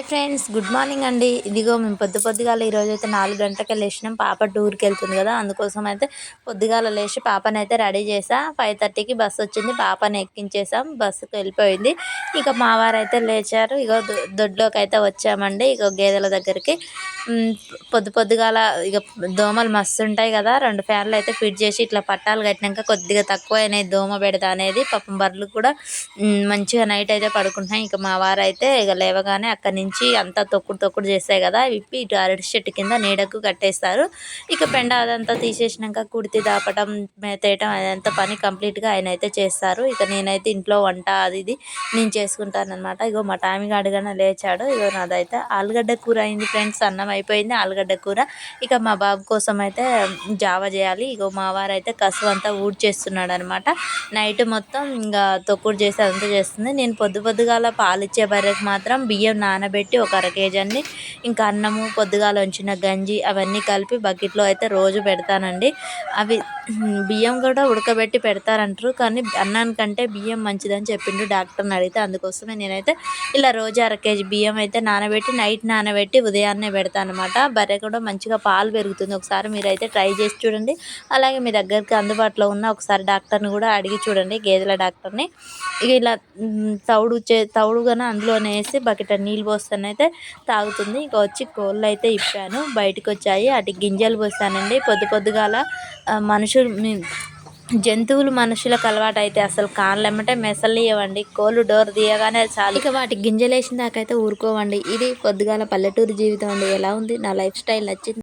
Hi friends good morning అండి. ఇదిగో మేము పొద్దు పొద్దుగాల ఈరోజు అయితే నాలుగు గంటలకు లేచినాం. పాప టూర్కి వెళ్తుంది కదా అందుకోసం అయితే పొద్దుగాల లేచి పాపని అయితే రెడీ చేసా. ఫైవ్ థర్టీకి బస్సు వచ్చింది పాపని ఎక్కించేసాం బస్సుకు వెళ్ళిపోయింది. ఇక మా వారు అయితే లేచారు. ఇక దొడ్లోకి అయితే వచ్చామండి. ఇక గేదెల దగ్గరికి. పొద్దు పొద్దుగాల ఇక దోమలు మస్తు ఉంటాయి కదా రెండు ఫ్యాన్లు అయితే ఫిట్ చేసి ఇట్లా పట్టాలు కట్టినాక కొద్దిగా తక్కువ అయినాయి దోమ పెడతా అనేది. పాపం బర్రెలు కూడా మంచిగా నైట్ అయితే పడుకుంటున్నాయి. ఇక మా వారు అయితే ఇక లేవగానే అక్కడి నుంచి అంతా తొక్కుడు తొక్కుడు చేస్తాయి కదా విప్పి ఇటు అరటి చెట్టు కింద నీడకు కట్టేస్తారు. ఇక పెండ అదంతా తీసేసినాక కుడితి దాపటం మేతేయటం అదంతా పని కంప్లీట్గా ఆయన అయితే చేస్తారు. ఇక నేనైతే ఇంట్లో వంట అది ఇది నేను చేసుకుంటాను అనమాట ఇగో మా టామిగాడుగానే లేచాడు. ఇగో నాదైతే ఆలుగడ్డ కూర అయింది ఫ్రెండ్స్ అన్నం అయిపోయింది ఆలుగడ్డ కూర. ఇక మా బాబు కోసం అయితే జావ చేయాలి. ఇగో మా వారు అయితే కసువు అంతా ఊడ్చేస్తున్నాడు అనమాట నైట్ మొత్తం ఇంకా తొక్కుడు చేసి అదంతా చేస్తుంది. నేను పొద్దు పొద్దుగాల పాలు ఇచ్చే బర్రెకి మాత్రం బియ్యం నానబెట్టి ఒక అర కేజీ అన్ని ఇంకా అన్నము పొద్దుగాల ఉంచిన గంజి అవన్నీ కలిపి బకెట్లో అయితే రోజు పెడతానండి. అవి బియ్యం కూడా ఉడకబెట్టి పెడతారంటారు కానీ అన్నానికంటే బియ్యం మంచిదని చెప్పిండు డాక్టర్ని అడిగితే అందుకోసమే నేనైతే ఇలా రోజు అర కేజీ బియ్యం అయితే నానబెట్టి నైట్ నానబెట్టి ఉదయాన్నే పెడతాను అనమాట బర్రె కూడా మంచిగా పాలు పెరుగుతుంది. ఒకసారి మీరైతే ట్రై చేసి చూడండి. అలాగే మీ దగ్గరికి అందుబాటులో ఉన్న ఒకసారి డాక్టర్ని కూడా అడిగి చూడండి గేదెల డాక్టర్ని. ఇలా తౌడు చే తౌడుగానే అందులోనే వేసి బకెట్ నీళ్ళు అయితే తాగుతుంది. ఇక వచ్చి కోళ్ళు అయితే ఇప్పాను. బయటకు వచ్చాయి అటు గింజలు పోస్తానండి పొద్దు పొద్దుగాల మనుషులు జంతువులు మనుషులకు అలవాటు అయితే అసలు కాళ్ళు ఎమ్మటే మెసలు ఇవ్వండి కోళ్ళు డోర్ తీయగానే చాలు. ఇక వాటి గింజలు వేసిన దాకైతే ఊరుకోవండి. ఇది పొద్దుగాల పల్లెటూరు జీవితం అండి. ఎలా ఉంది? నా లైఫ్ స్టైల్ నచ్చింది.